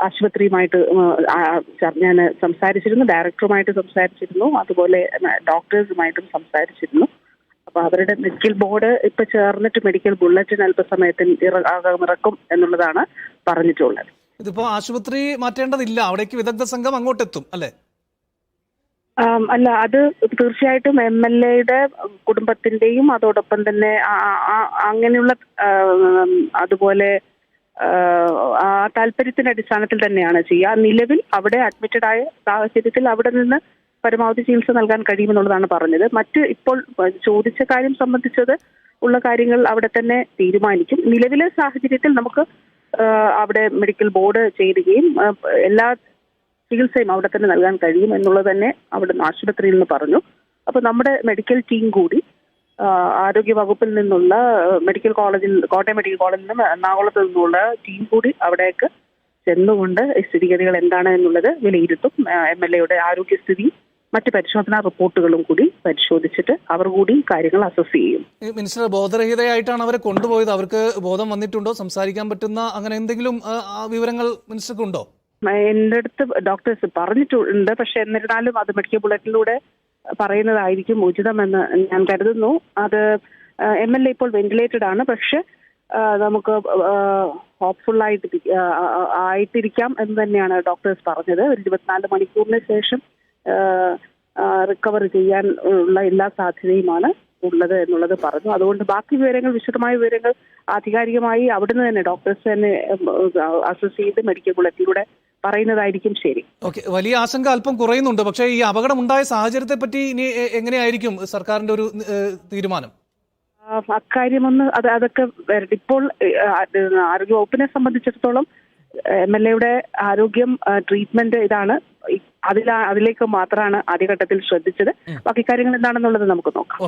ആശുപത്രിയുമായിട്ട് ഞാൻ സംസാരിച്ചിരുന്നു ഡയറക്ടറുമായിട്ട് സംസാരിച്ചിരുന്നു അതുപോലെ ഡോക്ടേഴ്സുമായിട്ടും സംസാരിച്ചിരുന്നു. അപ്പൊ അവരുടെ മെഡിക്കൽ ബോർഡ് ഇപ്പൊ ചേർന്നിട്ട് മെഡിക്കൽ ബുള്ളറ്റിൻ അല്പസമയത്തിൽ ഇറ- ഇറക്കും എന്നുള്ളതാണ് പറഞ്ഞിട്ടുള്ളത്. ഇതിപ്പോ ആശുപത്രി മാറ്റേണ്ടതില്ല അവിടേക്ക് വിദഗ്ധ സംഘം അങ്ങോട്ടെത്തും അല്ലെ? അല്ല അത് തീർച്ചയായിട്ടും എം എൽ എയുടെ കുടുംബത്തിന്റെയും അതോടൊപ്പം തന്നെ അങ്ങനെയുള്ള അതുപോലെ ആ, താല്പര്യത്തിന്റെ അടിസ്ഥാനത്തിൽ തന്നെയാണ് ചെയ്യുക. നിലവിൽ അവിടെ അഡ്മിറ്റഡ് ആയ സാഹചര്യത്തിൽ അവിടെ നിന്ന് പരമാവധി ചികിത്സ നൽകാൻ കഴിയുമെന്നുള്ളതാണ് പറഞ്ഞത്. മറ്റ് ഇപ്പോൾ ചോദിച്ച കാര്യം സംബന്ധിച്ചത് ഉള്ള കാര്യങ്ങൾ അവിടെ തന്നെ തീരുമാനിക്കും. നിലവിലെ സാഹചര്യത്തിൽ നമുക്ക് അവിടെ മെഡിക്കൽ ബോർഡ് ചേരുകയും എല്ലാ ചികിത്സയും അവിടെ തന്നെ നൽകാൻ കഴിയും എന്നുള്ളത് തന്നെ അവിടെ ആശുപത്രിയിൽ നിന്ന് പറഞ്ഞു. അപ്പൊ നമ്മുടെ മെഡിക്കൽ ടീം കൂടി ആരോഗ്യ വകുപ്പിൽ നിന്നുള്ള മെഡിക്കൽ കോളേജിൽ കോട്ടയം മെഡിക്കൽ കോളേജിൽ നിന്നും എറണാകുളത്ത് നിന്നുള്ള ടീം കൂടി അവിടേക്ക് ചെന്നുകൊണ്ട് സ്ഥിതിഗതികൾ എന്താണ് എന്നുള്ളത് വിലയിരുത്തും. എം എൽ എയുടെ ആരോഗ്യസ്ഥിതി മറ്റ് പരിശോധനാ റിപ്പോർട്ടുകളും കൂടി പരിശോധിച്ചിട്ട് അവർ കൂടി കാര്യങ്ങൾ അസസ് ചെയ്യും. മിനിസ്റ്റർ ബോധരഹിതയായിട്ടാണ് അവരെ കൊണ്ടുപോയത്. അവർക്ക് ബോധം വന്നിട്ടുണ്ടോ? സംസാരിക്കാൻ പറ്റുന്ന അങ്ങനെ എന്തെങ്കിലും വിവരങ്ങൾ മിനിസ്റ്റർക്കുണ്ടോ? എന്റെ അടുത്ത് ഡോക്ടേഴ്സ് പറഞ്ഞിട്ടുണ്ട്. പക്ഷെ എന്നിരുന്നാലും അത് മെഡിക്കൽ ബുള്ളറ്റിലൂടെ പറയുന്നതായിരിക്കും ഉചിതമെന്ന് ഞാൻ കരുതുന്നു. അത് എം എൽ എ ഇപ്പോൾ വെന്റിലേറ്റഡ് ആണ്. പക്ഷെ നമുക്ക് ഹോപ്പ്ഫുൾ ആയിട്ട് ആയിട്ടിരിക്കാം എന്ന് തന്നെയാണ് ഡോക്ടേഴ്സ് പറഞ്ഞത്. ഒരു ഇരുപത്തിനാല് മണിക്കൂറിന് ശേഷം റിക്കവർ ചെയ്യാൻ ഉള്ള എല്ലാ സാധ്യതയുമാണ് ഉള്ളത് എന്നുള്ളത് പറഞ്ഞു. അതുകൊണ്ട് ബാക്കി വിവരങ്ങൾ വിശദമായ വിവരങ്ങൾ ആധികാരികമായി അവിടുന്ന് തന്നെ ഡോക്ടേഴ്സ് തന്നെ അസസ് ചെയ്ത് മെഡിക്കൽ ബുള്ളറ്റിലൂടെ പറയുന്നതായിരിക്കും ശരി. ഓക്കെ വലിയ ആശങ്ക അല്പം കുറയുന്നുണ്ട്. പക്ഷേ ഈ അപകടം ഉണ്ടായ സാഹചര്യത്തെ പറ്റി ഇനി എങ്ങനെയായിരിക്കും സർക്കാരിന്റെ ഒരു തീരുമാനം? അക്കാര്യം അക്കാര്യമൊന്ന് അത് അതൊക്കെ. ഇപ്പോൾ ആരോഗ്യ വകുപ്പിനെ സംബന്ധിച്ചിടത്തോളം എം എൽ എയുടെ ആരോഗ്യം ട്രീറ്റ്മെന്റ് ഇതാണ്. അതിലാ അതിലേക്ക് മാത്രമാണ് ആദ്യഘട്ടത്തിൽ ശ്രദ്ധിച്ചത്. ബാക്കി കാര്യങ്ങൾ എന്താണെന്നുള്ളത് നമുക്ക് നോക്കാം.